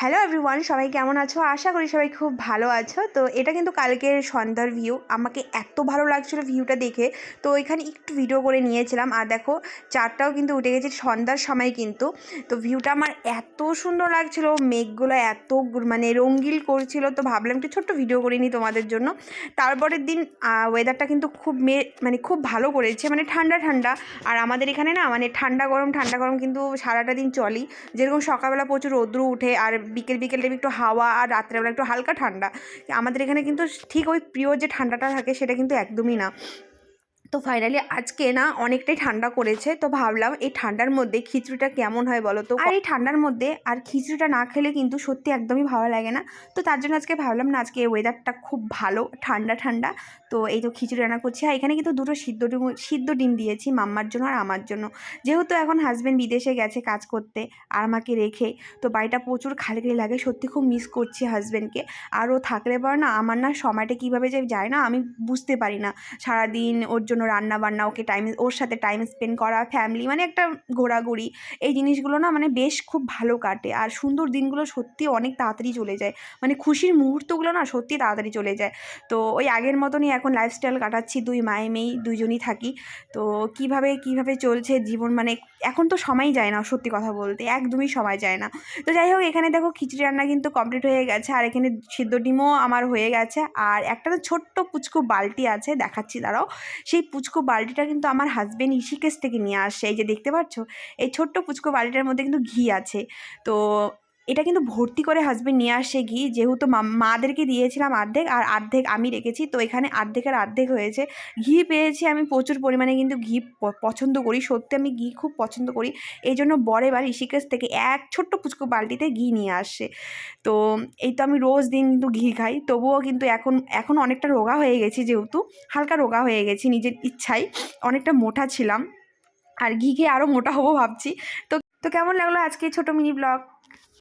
Hello everyone সবাই কেমন আছো? আশা করি সবাই খুব ভালো আছো। তো এটা কিন্তু কালকের সন্ধ্যার ভিউ আমাকে এত ভালো লাগছিল ভিউটা দেখে। তো এখানে একটু ভিডিও করে নিয়েছিলাম। আর দেখো, চারটাও কিন্তু উঠে গেছে সন্ধ্যার সময় কিন্তু। তো ভিউটা আমার এত সুন্দর লাগছিল, মেঘগুলো এত মানে রঙ্গিল করছিল। তো ভাবলাম একটু ছোট্ট ভিডিও করে নিই তোমাদের জন্য। তারপরের দিন ওয়েদারটা কিন্তু খুব মে মানে খুব ভালো করেছে। মানে ঠান্ডা ঠান্ডা। আর আমাদের এখানে না মানে ঠান্ডা গরম ঠান্ডা গরম কিন্তু সারাটা দিন চলেই। যেরকম সকালবেলা প্রচুর রৌদ্র উঠে, আর বিকেল বিকেল টাইমে একটু হাওয়া আর রাত্রেবেলা একটু হালকা ঠান্ডা। আমাদের এখানে কিন্তু ঠিক ওই প্রিয় যে ঠান্ডাটা থাকে সেটা কিন্তু একদমই না। তো ফাইনালি আজকে না অনেকটাই ঠান্ডা করেছে, তো ভাবলাম এই ঠান্ডার মধ্যে খিচুড়িটা কেমন হয় বলো তো? আর এই ঠান্ডার মধ্যে আর খিচুড়িটা না খেলে কিন্তু সত্যি একদমই ভালো লাগে না। তো তার জন্য আজকে ভাবলাম না, আজকে ওয়েদারটা খুব ভালো, ঠান্ডা ঠান্ডা। তো এই তো খিচুড়ি রান্না করছি। আর এখানে কিন্তু দুটো সিদ্ধ ডিম সিদ্ধ ডিম দিয়েছি মাম্মার জন্য আর আমার জন্য। যেহেতু এখন হাজব্যান্ড বিদেশে গেছে কাজ করতে আর আমাকে রেখে, তো বাড়িটা প্রচুর খালি খালি লাগে, সত্যি খুব মিস করছি হাজব্যান্ডকে আর ও থাকলে পর না আমার না সময়টা কীভাবে যে যায় না আমি বুঝতে পারি না। সারাদিন ওর জন্য রান্না বান্না ওকে টাইম ওর সাথে টাইম স্পেন্ড করা ফ্যামিলি মানে একটা ঘোরাঘুরি। এই জিনিসগুলো না মানে বেশ খুব ভালো কাটে। আর সুন্দর দিনগুলো সত্যি অনেক তাড়াতাড়ি চলে যায়। মানে খুশির মুহূর্তগুলো না সত্যি তাড়াতাড়ি চলে যায়। তো ওই আগের মতনই এখন লাইফস্টাইল কাটাচ্ছি, দুই মায়ে মেয়েই দুইজনই থাকি। তো কীভাবে কীভাবে চলছে জীবন মানে এখন তো সময় যায় না সত্যি কথা বলতে, একদমই সময় যায় না। তো যাই হোক, এখানে দেখো খিচুড়ি রান্না কিন্তু কমপ্লিট হয়ে গেছে, আর এখানে সিদ্ধ ডিমও আমার হয়ে গেছে। আর একটা তো ছোট্ট পুচকু বালতি আছে, দেখাচ্ছি দাঁড়াও। সেই পুচকু বালতিটা কিন্তু আমার হাজব্যান্ড ঋষিকেশ থেকে নিয়ে আসে। এই যে দেখতে পাচ্ছ? এই ছোট্ট পুচকো বালতিটার মধ্যে কিন্তু ঘি আছে। তো এটা কিন্তু ভর্তি করে হাজবেন্ড নিয়ে আসে ঘি। যেহেতু মাদেরকে দিয়েছিলাম অর্ধেক আর অর্ধেক আমি রেখেছি, তো এখানে অর্ধেকের অর্ধেক হয়েছে। ঘি পেয়েছি আমি প্রচুর পরিমাণে কিন্তু ঘি পছন্দ করি। সত্যি আমি ঘি খুব পছন্দ করি। এই জন্য বরে বার ঋষিকেশ থেকে এক ছোট্ট পুচকু বালতিতে ঘি নিয়ে আসে। তো এই তো আমি রোজ দিন কিন্তু ঘি খাই। তবুও কিন্তু এখন এখন অনেকটা রোগা হয়ে গেছি যেহেতু, হালকা রোগা হয়ে গেছি নিজের ইচ্ছাই অনেকটা মোটা ছিলাম। আর ঘি খেয়ে আরও মোটা হব ভাবছি। তো তো কেমন লাগল আজকে ছোটো মিনি ব্লগ